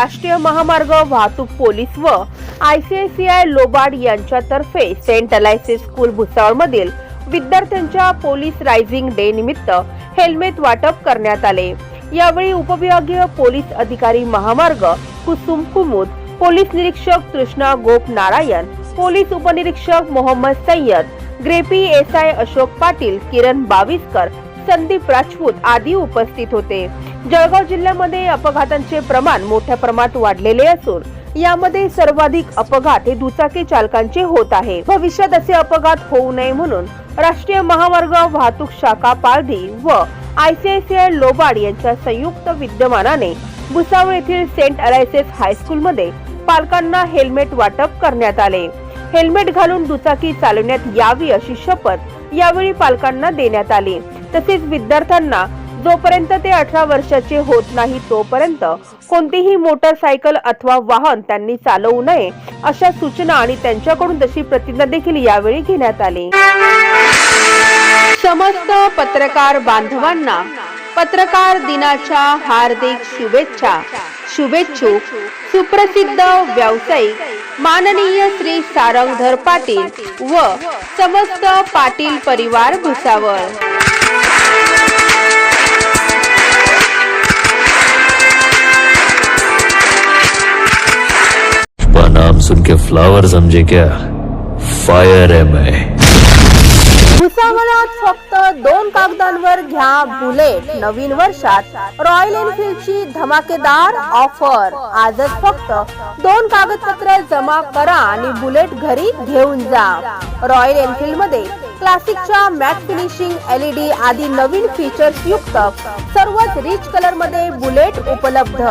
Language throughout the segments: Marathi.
राष्ट्रीय महामार्ग वाहतूक पोलीस व आयसीआयसीआय लोबाड यांच्यातर्फे सेंट अलायसिस स्कूल भुसावळमधील विद्यार्थ्यांच्या पोलीस रायझिंग डे निमित्त हेल्मेट वाटप करण्यात आले. यावेळी उपविभागीय पोलीस अधिकारी महामार्ग कुसुम कुमुद पोलीस निरीक्षक कृष्णा गोप नारायण पोलीस उपनिरीक्षक मोहम्मद सय्यद ग्रेपी एसआय अशोक पाटील किरण बाविस्कर संदीप राजपूत आदी उपस्थित होते. जळगाव जिल्ह्यामध्ये अपघातांचे प्रमाण मोठ्या प्रमाणात वाढलेले असून यामध्ये सर्वाधिक अपघात हे दुचाकी चालकांचे होत आहे. भविष्यात असे अपघात होऊ नये म्हणून राष्ट्रीय महामार्ग वाहतूक शाखा पालधी व आयसीआयसीआय लोबाड यांच्या संयुक्त विद्यमानाने भुसावळ येथील सेंट अलायसेस हायस्कूलमध्ये पालकांना हेल्मेट वाटप करण्यात आले. हेल्मेट घालून दुचाकी चालवण्यात यावी अशी शपथ यावेळी पालकांना देण्यात आली. तसेच विद्यार्थ्यांना जोपर्यंत ते अठरा वर्षाचे होत नाही तोपर्यंत कोणतीही मोटरसायकल अथवा वाहन त्यांनी चालवू नये अशा सूचना आणि त्यांच्याकडून तशी प्रतिज्ञा देखील यावेळी घेण्यात आली. समस्त पत्रकार बांधवांना पत्रकार दिनाच्या हार्दिक शुभेच्छा. शुभेच्छुक सुप्रसिद्ध व्यावसायिक माननीय श्री सारंगधर पाटील व समस्त पाटील परिवार भुसावळ. सुन के फ्लावर समझे क्या? फायर है मैं। भुसावळात फक्त दोन कागदांवर घ्या बुलेट. नवीन वर्षात रॉयल एनफिल्डची धमाकेदार ऑफर आजच फक्त दोन कागदपत्र जमा करा आणि बुलेट घरी घेऊन जा. रॉयल एनफील्डमध्ये क्लासिकच्या मॅट फिनिशिंग एलईडी आदी नवीन फीचर्स युक्त सर्वच रिच कलरमध्ये बुलेट उपलब्ध.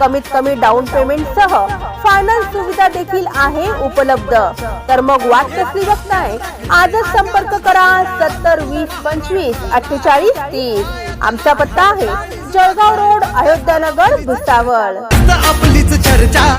कमीत कमी डाऊन पेमेंट सह फायनान्स सुविधा देखील आहे उपलब्ध. तर मग वाट कसली बघताय आजच संपर्क करा सत्तर वीस पंचवीस अठ्ठेचाळीस तीस. आमचा पत्ता आहे जळगाव रोड अयोध्यानगर भुसावळ. आपलीच चर्चा.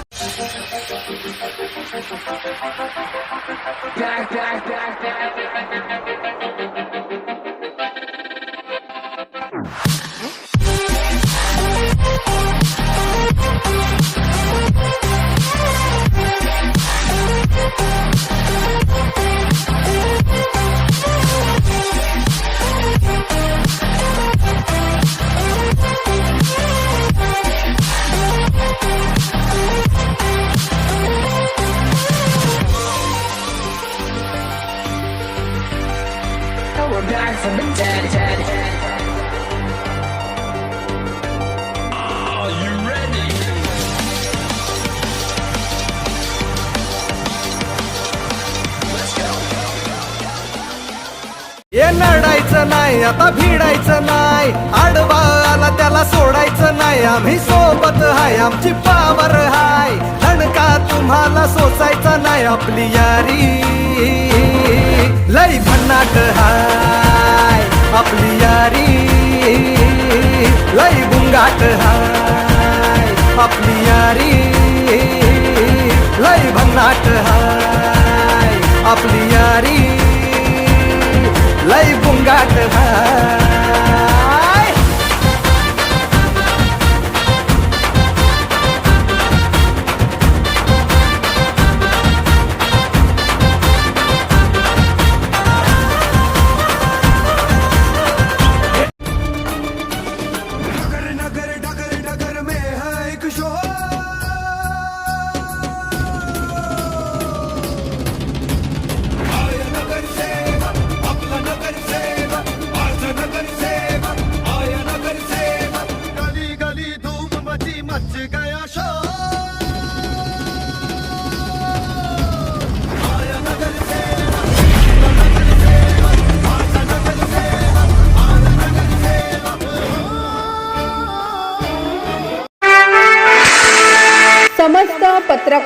हे नडायचं नाही आता भिडायचं नाही. आडवा आला त्याला सोडायचं नाही. आम्ही सोबत हाय आमची पावर हाय. दणका तुम्हाला सोसायचा नाही आपली यारी. लई भन्नाट हाय. आपली यारी. लई बुंगाट हाय आपली यारी.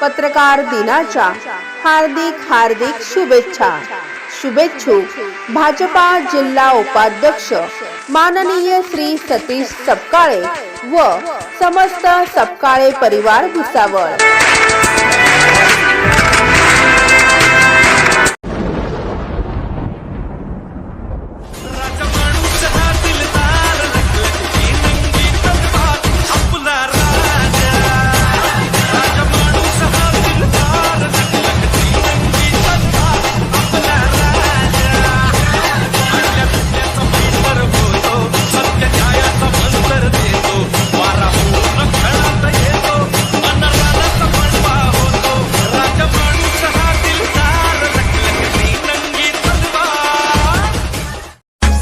पत्रकार दिनाच्या हार्दिक हार्दिक शुभेच्छा. शुभेच्छुक भाजपा जिल्हा उपाध्यक्ष माननीय श्री सतीश सपकाळे व समस्त सपकाळे परिवार भुसावळ.